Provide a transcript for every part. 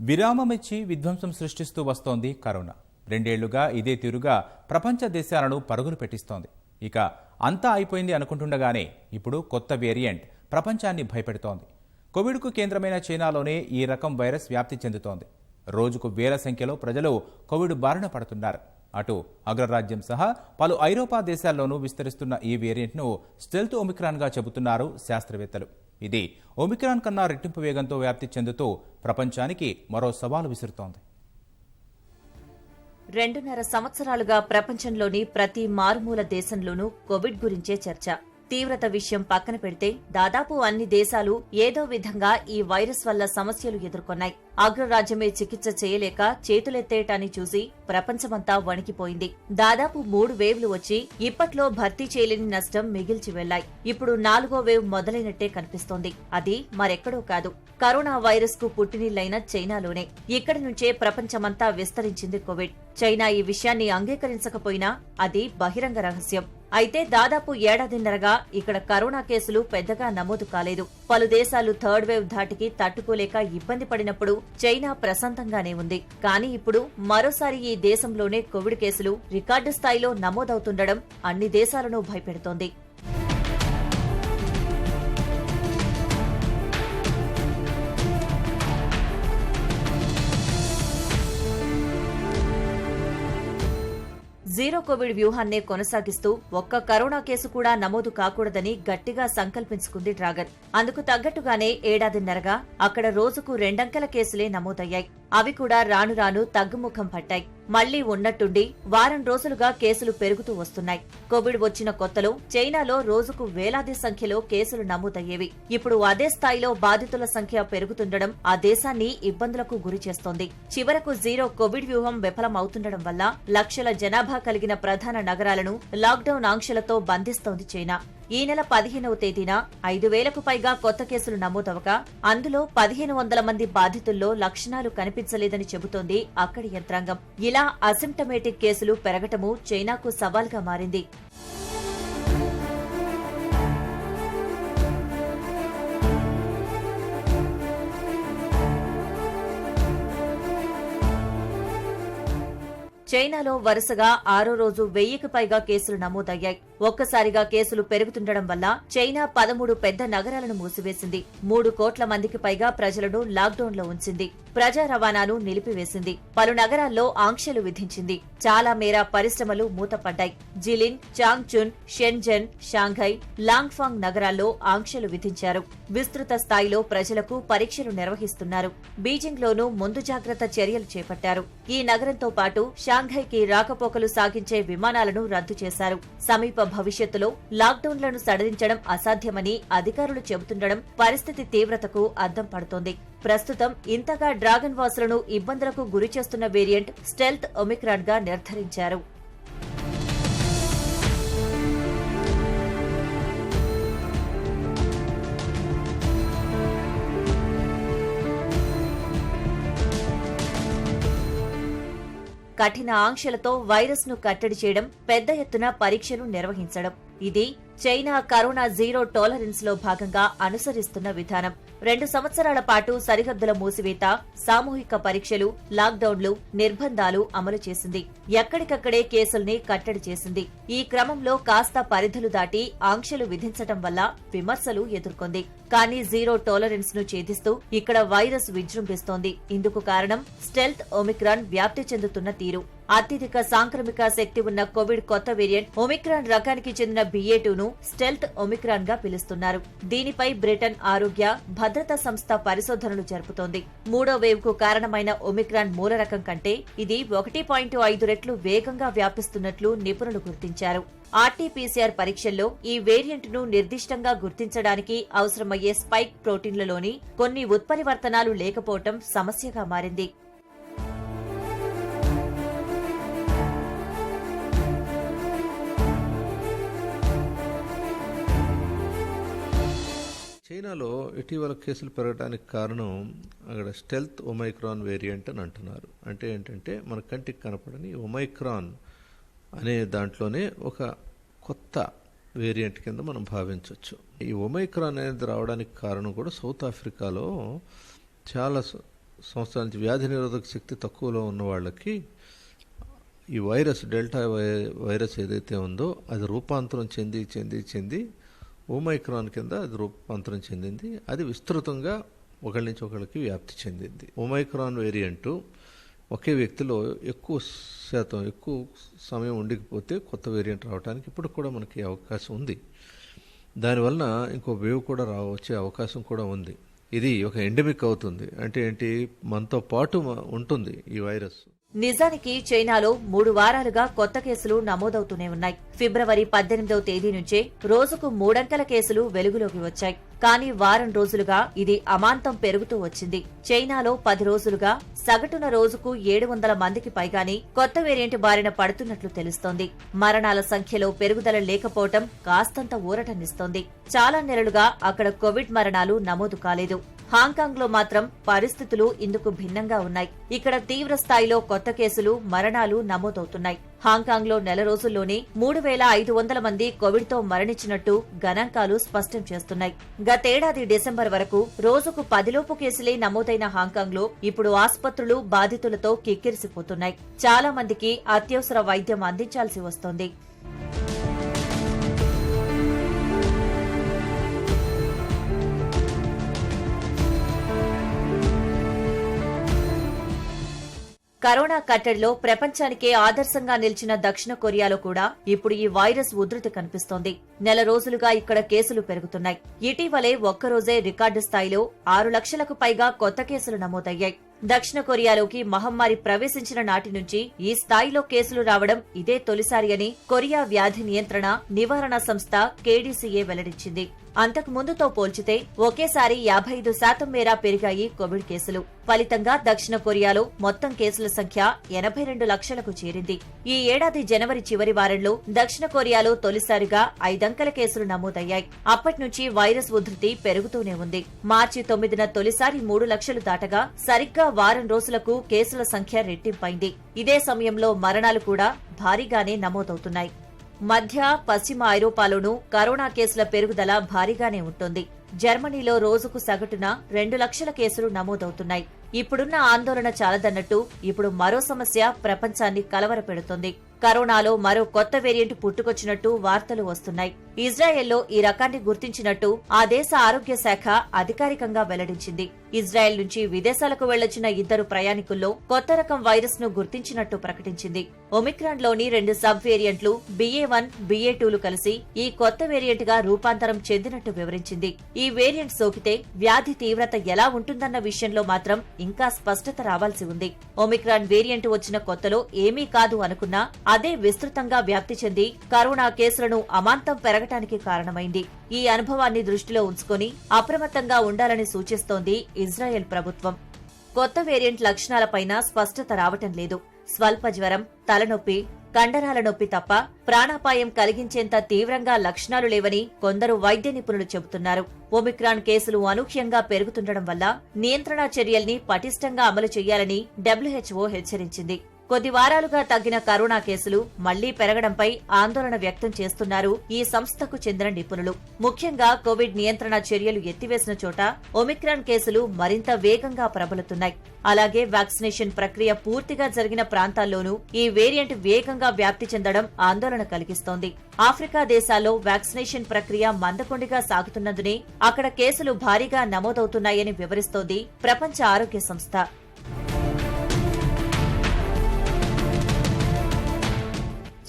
విరామమిచ్చి విధ్వంసం సృష్టిస్తూ వస్తోంది కరోనా. రెండేళ్ళుగా ఇదే తీరుగా ప్రపంచ దేశాలను పరుగులు పెట్టిస్తోంది. ఇక అంతా అయిపోయింది అనుకుంటుండగానే ఇప్పుడు కొత్త వేరియంట్ ప్రపంచాన్ని భయపెడుతోంది. కోవిడ్కు కేంద్రమైన చైనాలోనే ఈ రకం వైరస్ వ్యాప్తి చెందుతోంది. రోజుకు వేల సంఖ్యలో ప్రజలు కోవిడ్ బారిన పడుతున్నారు. అటు అగ్రరాజ్యం సహా పలు ఐరోపా దేశాల్లోనూ విస్తరిస్తున్న ఈ వేరియంట్ను స్టెల్త్ ఒమిక్రాన్గా చెబుతున్నారు శాస్త్రవేత్తలు. ఇది ఒమిక్రాన్ కన్నా రెట్టింపు వేగంతో వ్యాప్తి చెందుతూ ప్రపంచానికి మరో సవాలు విసురుతోంది. రెండున్నర సంవత్సరాలుగా ప్రపంచంలోని ప్రతి మారుమూల దేశంలోనూ కోవిడ్ గురించే చర్చ. తీవ్రత విషయం పక్కన పెడితే దాదాపు అన్ని దేశాలు ఏదో విధంగా ఈ వైరస్ వల్ల సమస్యలు ఎదుర్కొన్నాయి. అగ్రరాజ్యమే చికిత్స చేయలేక చేతులెత్తేయటాన్ని చూసి ప్రపంచమంతా వణికిపోయింది. దాదాపు మూడు వేవ్లు వచ్చి ఇప్పట్లో భర్తీ చేయలేని నష్టం మిగిల్చి వెళ్ళాయి ఇప్పుడు నాలుగో వేవ్ మొదలైనట్టే కనిపిస్తోంది. అది మరెక్కడో కాదు. కరోనా వైరస్కు పుట్టినిల్లైన చైనాలోనే. ఇక్కడి నుంచే ప్రపంచమంతా విస్తరించింది కోవిడ్. చైనా ఈ విషయాన్ని అంగీకరించకపోయినా అది బహిరంగ రహస్యం. అయితే దాదాపు ఏడాదిన్నరగా ఇక్కడ కరోనా కేసులు పెద్దగా నమోదు కాలేదు. పలు దేశాలు థర్డ్ వేవ్ ధాటికి తట్టుకోలేక ఇబ్బంది పడినప్పుడు చైనా ప్రశాంతంగానే ఉంది. కానీ ఇప్పుడు మరోసారి ఈ దేశంలోనే కోవిడ్ కేసులు రికార్డు స్థాయిలో నమోదవుతుండడం అన్ని దేశాలను భయపెడుతోంది. జీరో కోవిడ్ వ్యూహాన్నే కొనసాగిస్తూ ఒక్క కరోనా కేసు కూడా నమోదు కాకూడదని గట్టిగా సంకల్పించుకుంది డ్రాగన్. అందుకు తగ్గట్టుగానే ఏడాదిన్నరగా అక్కడ రోజుకు రెండంకెల కేసులే నమోదయ్యాయి. అవి కూడా రాను రాను తగ్గుముఖం పట్టాయి. మళ్ళీ ఉన్నట్టుండి వారం రోజులుగా కేసులు పెరుగుతూ వస్తున్నాయి. కోవిడ్ వచ్చిన కొత్తలో చైనాలో రోజుకు వేలాది సంఖ్యలో కేసులు నమోదయ్యేవి. ఇప్పుడు అదే స్థాయిలో బాధితుల సంఖ్య పెరుగుతుండడం ఆ దేశాన్ని ఇబ్బందులకు గురి చేస్తోంది. చివరకు జీరో కోవిడ్ వ్యూహం విఫలమవుతుండడం వల్ల లక్షల జనాభా కలిగిన ప్రధాన నగరాలను లాక్డౌన్ ఆంక్షలతో బంధిస్తోంది చైనా. ఈ నెల పదిహేనవ తేదీన ఐదు వేలకు పైగా కొత్త కేసులు నమోదవగా అందులో పదిహేను వందల మంది బాధితుల్లో లక్షణాలు కనిపించలేదని చెబుతోంది అక్కడి యంత్రాంగం. ఇలా అసిమ్టమేటిక్ కేసులు పెరగటము చైనాకు సవాల్గా మారింది. చైనాలో వరుసగా ఆరో రోజు వెయ్యికి పైగా కేసులు నమోదయ్యాయి. ఒక్కసారిగా కేసులు పెరుగుతుండడం వల్ల చైనా పదమూడు పెద్ద నగరాలను మూసివేసింది. మూడు కోట్ల మందికి పైగా ప్రజలను లాక్డౌన్లో ఉంచింది. ప్రజా రవాణాను నిలిపివేసింది. పలు నగరాల్లో ఆంక్షలు విధించింది. చాలా మేర పరిశ్రమలు మూతపడ్డాయి. జిలిన్ చాంగ్చున్ షెన్జెన్ షాంఘై లాంగ్ఫాంగ్ నగరాల్లో ఆంక్షలు విధించారు. విస్తృత స్థాయిలో ప్రజలకు పరీక్షలు నిర్వహిస్తున్నారు. బీజింగ్ లోనూ ముందు జాగ్రత్త చర్యలు చేపట్టారు. ఈ నగరంతో పాటు షాంఘైకి రాకపోకలు సాగించే విమానాలను రద్దు చేశారు. సమీప భవిష్యత్తులో లాక్డౌన్లను సడలించడం అసాధ్యమని అధికారులు చెబుతుండడం పరిస్థితి తీవ్రతకు అద్దం పడుతోంది. ప్రస్తుతం ఇంతగా డ్రాగన్ వాసులను ఇబ్బందులకు గురిచేస్తున్న వేరియంట్ స్టెల్త్ ఒమిక్రాన్గా నిర్ధారించారు. కఠిన ఆంక్షలతో వైరస్ను కట్టడి చేయడం పెద్ద ఎత్తున పరీక్షలు నిర్వహించడం. ఇది చైనా కరోనా జీరో టాలరెన్స్లో భాగంగా అనుసరిస్తున్న విధానం. రెండు సంవత్సరాల పాటు సరిహద్దుల మూసివేత సామూహిక పరీక్షలు లాక్డౌన్లు నిర్బంధాలు అమలు చేసింది. ఎక్కడికక్కడే కేసుల్ని కట్టడి చేసింది. ఈ క్రమంలో కాస్త పరిధులు దాటి ఆంక్షలు విధించటం వల్ల విమర్శలు ఎదుర్కొంది. కానీ జీరో టాలరెన్స్ను ఛేదిస్తూ ఇక్కడ వైరస్ విజృంభిస్తోంది. ఇందుకు కారణం స్టెల్త్ ఒమిక్రాన్ వ్యాప్తి చెందుతున్న తీరు. అత్యధిక సాంక్రమిక శక్తి ఉన్న కోవిడ్ కొత్త వేరియంట్ ఒమిక్రాన్ రకానికి చెందిన బిఏ టూను స్టెల్త్ ఒమిక్రాన్గా పిలుస్తున్నారు. దీనిపై బ్రిటన్ ఆరోగ్య భద్రతా సంస్థ పరిశోధనలు జరుపుతోంది. మూడో వేవ్కు కారణమైన ఒమిక్రాన్ మూల రకం కంటే ఇది ఒకటి పాయింట్ ఐదు రెట్లు వేగంగా వ్యాపిస్తున్నట్లు నిపుణులు గుర్తించారు. ఆర్టీపీసీఆర్ పరీక్షల్లో ఈ వేరియంట్ను నిర్దిష్టంగా గుర్తించడానికి అవసరమయ్యే స్పైక్ ప్రోటీన్లలోని కొన్ని ఉత్పరివర్తనాలు లేకపోవటం సమస్యగా మారింది. చైనాలో ఇటీవల కేసులు పెరగడానికి కారణం అక్కడ స్టెల్త్ ఒమైక్రాన్ వేరియంట్ అని అంటున్నారు. అంటే ఏంటంటే మన కంటికి కనపడని ఒమైక్రాన్ అనే దాంట్లోనే ఒక కొత్త వేరియంట్ కింద మనం భావించవచ్చు ఈ ఒమైక్రాన్ అనేది రావడానికి కారణం కూడా సౌత్ ఆఫ్రికాలో చాలా సంవత్సరాల నుంచి వ్యాధి నిరోధక శక్తి తక్కువలో ఉన్న వాళ్ళకి ఈ వైరస్ డెల్టా వై- వైరస్ ఏదైతే ఉందో అది రూపాంతరం చెంది చెంది చెంది ఓమైక్రాన్ కింద అది రూపాంతరం చెందింది. అది విస్తృతంగా ఒకళ్ళ నుంచి ఒకళ్ళకి వ్యాప్తి చెందింది. ఓమైక్రాన్ వేరియంటు ఒకే వ్యక్తిలో ఎక్కువ శాతం ఎక్కువ సమయం ఉండకపోతే కొత్త వేరియంట్ రావడానికి ఇప్పుడు కూడా మనకి అవకాశం ఉంది. దానివలన ఇంకో వేవ్ కూడా రా వచ్చే అవకాశం కూడా ఉంది. ఇది ఒక ఎండమిక్ అవుతుంది. అంటే ఏంటి? మనతో పాటు ఉంటుంది ఈ వైరస్. నిజానికి చైనాలో మూడు వారాలుగా కొత్త కేసులు నమోదవుతూనే ఉన్నాయి. ఫిబ్రవరి పద్దెనిమిదవ తేదీ నుంచే రోజుకు మూడంకెల కేసులు వెలుగులోకి వచ్చాయి. కానీ వారం రోజులుగా ఇది అమాంతం పెరుగుతూ వచ్చింది. చైనాలో పది రోజులుగా సగటున రోజుకు ఏడు వందల మందికి పైగానే కొత్త వేరియంట్ బారిన పడుతున్నట్లు తెలుస్తోంది. మరణాల సంఖ్యలో పెరుగుదల లేకపోవటం కాస్తంత ఊరటనిస్తోంది. చాలా నెలలుగా అక్కడ కోవిడ్ మరణాలు నమోదు కాలేదు. హాంకాంగ్లో మాత్రం పరిస్థితులు ఇందుకు భిన్నంగా ఉన్నాయి. ఇక్కడ తీవ్ర స్థాయిలో కొత్త కేసులు మరణాలు నమోదవుతున్నాయి. హాంకాంగ్లో నెల రోజుల్లోనే మూడు వేల ఐదు వందల మంది కోవిడ్తో మరణించినట్టు గణాంకాలు స్పష్టం చేస్తున్నాయి. గతేడాది డిసెంబర్ వరకు రోజుకు పదిలోపు కేసులే నమోదైన హాంకాంగ్లో ఇప్పుడు ఆసుపత్రులు బాధితులతో కిక్కిరిసిపోతున్నాయి. చాలా మందికి అత్యవసర వైద్యం అందించాల్సి వస్తోంది. కరోనా కట్టడిలో ప్రపంచానికే ఆదర్శంగా నిలిచిన దక్షిణ కొరియాలో కూడా ఇప్పుడు ఈ వైరస్ ఉధృతి కనిపిస్తోంది. నెల రోజులుగా ఇక్కడ కేసులు పెరుగుతున్నాయి. ఇటీవలే ఒక్కరోజే రికార్డు స్థాయిలో ఆరు లక్షలకు పైగా కొత్త కేసులు నమోదయ్యాయి. దక్షిణ కొరియాలోకి మహమ్మారి ప్రవేశించిన నాటి నుంచి ఈ స్థాయిలో కేసులు రావడం ఇదే తొలిసారి అని కొరియా వ్యాధి నియంత్రణ నివారణ సంస్థ కేడీసీఏ వెల్లడించింది. అంతకు ముందుతో పోల్చితే ఒకేసారి యాభై ఐదు శాతం మేర పెరిగాయి కోవిడ్ కేసులు. ఫలితంగా దక్షిణ కొరియాలో మొత్తం కేసుల సంఖ్య ఎనభై రెండు లక్షలకు చేరింది. ఈ ఏడాది జనవరి చివరి వారంలో దక్షిణ కొరియాలో తొలిసారిగా ఐదంకెల కేసులు నమోదయ్యాయి. అప్పటి నుంచి వైరస్ ఉధృతి పెరుగుతూనే ఉంది. మార్చి తొమ్మిదిన తొలిసారి మూడు లక్షలు దాటగా సరిగ్గా వారం రోజులకు కేసుల సంఖ్య రెట్టింపైంది. ఇదే సమయంలో మరణాలు కూడా భారీగానే నమోదవుతున్నాయి. మధ్య పశ్చిమ ఐరోపాలోనూ కరోనా కేసుల పెరుగుదల భారీగానే ఉంటుంది. జర్మనీలో రోజుకు సగటున రెండు లక్షల కేసులు నమోదవుతున్నాయి. ఇప్పుడున్న ఆందోళన చాలదన్నట్టు ఇప్పుడు మరో సమస్య ప్రపంచాన్ని కలవరపెడుతుంది. కరోనాలో మరో కొత్త వేరియంట్ పుట్టుకొచ్చినట్టు వార్తలు వస్తున్నాయి. ఇజ్రాయెల్లో ఈ రకాన్ని గుర్తించినట్టు ఆ దేశ ఆరోగ్య శాఖ అధికారికంగా వెల్లడించింది. ఇజ్రాయెల్ నుంచి విదేశాలకు వెళ్ళొచ్చిన ఇద్దరు ప్రయాణికుల్లో కొత్త రకం వైరస్ను గుర్తించినట్టు ప్రకటించింది. ఒమిక్రాన్లోని రెండు సబ్ వేరియంట్లు బిఏ వన్ బిఏ టూలు కలిసి ఈ కొత్త వేరియంట్గా రూపాంతరం చెందినట్టు వివరించింది. ఈ వేరియంట్ సోకితే వ్యాధి తీవ్రత ఎలా ఉంటుందన్న విషయంలో మాత్రం ఇంకా స్పష్టత రావాల్సి ఉంది. ఒమిక్రాన్ వేరియంట్ వచ్చిన కొత్తలో ఏమీ కాదు అనుకున్నా అదే విస్తృతంగా వ్యాప్తి చెంది కరోనా కేసులను అమాంతం పెరగటానికి కారణమైంది. ఈ అనుభవాన్ని దృష్టిలో ఉంచుకొని అప్రమత్తంగా ఉండాలని సూచిస్తోంది ఇజ్రాయెల్ ప్రభుత్వం. కొత్త వేరియంట్ లక్షణాలపైన స్పష్టత రావటం లేదు. స్వల్ప జ్వరం తలనొప్పి కండరాల నొప్పి తప్ప ప్రాణాపాయం కలిగించేంత తీవ్రంగా లక్షణాలు లేవని కొందరు వైద్య నిపుణులు చెబుతున్నారు. ఒమిక్రాన్ కేసులు అనూహ్యంగా పెరుగుతుండడం వల్ల నియంత్రణ చర్యల్ని పటిష్టంగా అమలు చేయాలని డబ్ల్యూహెచ్ఓ హెచ్చరించింది. కొద్ది వారాలుగా తగ్గిన కరోనా కేసులు మళ్ళీ పెరగడంపై ఆందోళన వ్యక్తం చేస్తున్నారు ఈ సంస్థకు చెందిన నిపుణులు. ముఖ్యంగా కోవిడ్ నియంత్రణ చర్యలు ఎత్తివేసిన చోట ఒమిక్రాన్ కేసులు మరింత వేగంగా ప్రబలుతున్నాయి. అలాగే వ్యాక్సినేషన్ ప్రక్రియ పూర్తిగా జరిగిన ప్రాంతాల్లోనూ ఈ వేరియంట్ వేగంగా వ్యాప్తి చెందడం ఆందోళన కలిగిస్తోంది. ఆఫ్రికా దేశాల్లో వ్యాక్సినేషన్ ప్రక్రియ మందకొండిగా సాగుతున్నందునే అక్కడ కేసులు భారీగా నమోదవుతున్నాయని వివరిస్తోంది ప్రపంచ ఆరోగ్య సంస్థ.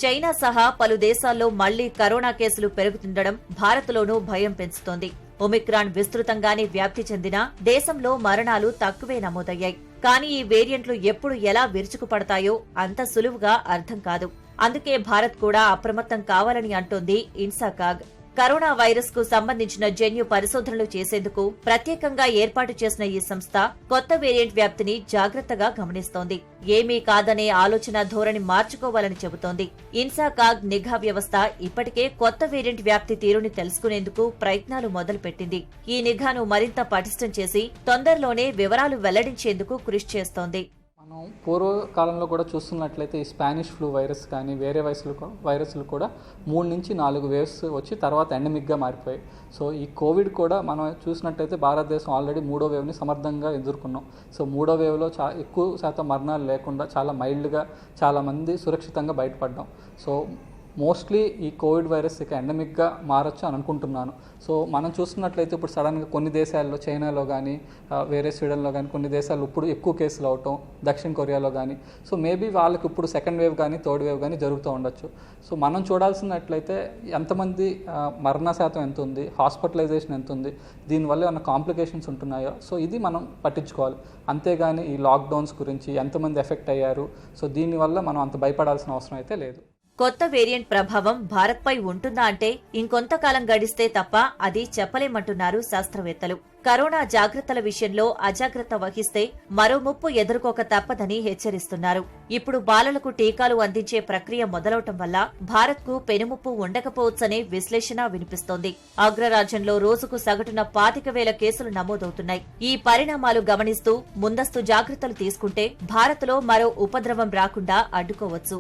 చైనా సహా పలు దేశాల్లో మళ్ళీ కరోనా కేసులు పెరుగుతుండడం భారత్లోనూ భయం పెంచుతోంది. ఒమిక్రాన్ విస్తృతంగానే వ్యాప్తి చెందినా దేశంలో మరణాలు తక్కువే నమోదయ్యాయి. కానీ ఈ వేరియంట్లు ఎప్పుడు ఎలా విరుచుకుపడతాయో అంత సులువుగా అర్థం కాదు. అందుకే భారత్ కూడా అప్రమత్తం కావాలని అంటోంది ఇన్సాకాగ్. కరోనా వైరస్కు సంబంధించిన జన్యు పరిశోధనలు చేసేందుకు ప్రత్యేకంగా ఏర్పాటు చేసిన ఈ సంస్థ కొత్త వేరియంట్ వ్యాప్తిని జాగ్రత్తగా గమనిస్తోంది. ఏమీ కాదనే ఆలోచన ధోరణి మార్చుకోవాలని చెబుతోంది. ఇన్సాకాగ్ నిఘా వ్యవస్థ ఇప్పటికే కొత్త వేరియంట్ వ్యాప్తి తీరుని తెలుసుకునేందుకు ప్రయత్నాలు మొదలుపెట్టింది. ఈ నిఘాను మరింత పటిష్టం చేసి తొందరలోనే వివరాలు వెల్లడించేందుకు కృషి చేస్తోంది. మనం పూర్వకాలంలో కూడా చూస్తున్నట్లయితే ఈ స్పానిష్ ఫ్లూ వైరస్ కానీ వేరే వైరస్లు వైరస్లు కూడా మూడు నుంచి నాలుగు వేవ్స్ వచ్చి తర్వాత ఎండమిక్గా మారిపోయాయి. సో ఈ కోవిడ్ కూడా మనం చూసినట్లయితే భారతదేశం ఆల్రెడీ మూడో వేవ్ని సమర్థంగా ఎదుర్కొన్నాం. సో మూడో వేవ్లో చా ఎక్కువ శాతం మరణాలు లేకుండా చాలా మైల్డ్గా చాలామంది సురక్షితంగా బయటపడ్డాం. సో మోస్ట్లీ ఈ కోవిడ్ వైరస్ ఇక ఎండమిక్గా మారచ్చు అని అనుకుంటున్నాను. సో మనం చూస్తున్నట్లయితే ఇప్పుడు సడన్గా కొన్ని దేశాల్లో చైనాలో కానీ వేరే స్వీడన్లో కానీ కొన్ని దేశాల్లో ఇప్పుడు ఎక్కువ కేసులు అవటం దక్షిణ కొరియాలో కానీ సో మేబీ వాళ్ళకి ఇప్పుడు సెకండ్ వేవ్ కానీ థర్డ్ వేవ్ కానీ జరుగుతూ ఉండొచ్చు. సో మనం చూడాల్సినట్లయితే ఎంతమంది మరణ శాతం ఎంత ఉంది హాస్పిటలైజేషన్ ఎంత ఉంది దీనివల్ల ఏమైనా కాంప్లికేషన్స్ ఉంటున్నాయో? సో ఇది మనం పట్టించుకోవాలి. అంతేగాని ఈ లాక్డౌన్స్ గురించి ఎంతమంది ఎఫెక్ట్ అయ్యారు? సో దీనివల్ల మనం అంత భయపడాల్సిన అవసరం అయితే లేదు. కొత్త వేరియంట్ ప్రభావం భారత్పై ఉంటుందా అంటే ఇంకొంతకాలం గడిస్తే తప్ప అది చెప్పలేమంటున్నారు శాస్త్రవేత్తలు. కరోనా జాగ్రత్తల విషయంలో అజాగ్రత్త వహిస్తే మరో ముప్పు ఎదుర్కోక తప్పదని హెచ్చరిస్తున్నారు. ఇప్పుడు బాలలకు టీకాలు అందించే ప్రక్రియ మొదలవటం వల్ల భారత్కు పెనుముప్పు ఉండకపోవచ్చనే విశ్లేషణ వినిపిస్తోంది. అగ్రరాజ్యంలో రోజుకు సగటున పాతిక వేల కేసులు నమోదవుతున్నాయి. ఈ పరిణామాలు గమనిస్తూ ముందస్తు జాగ్రత్తలు తీసుకుంటే భారత్లో మరో ఉపద్రవం రాకుండా అడ్డుకోవచ్చు.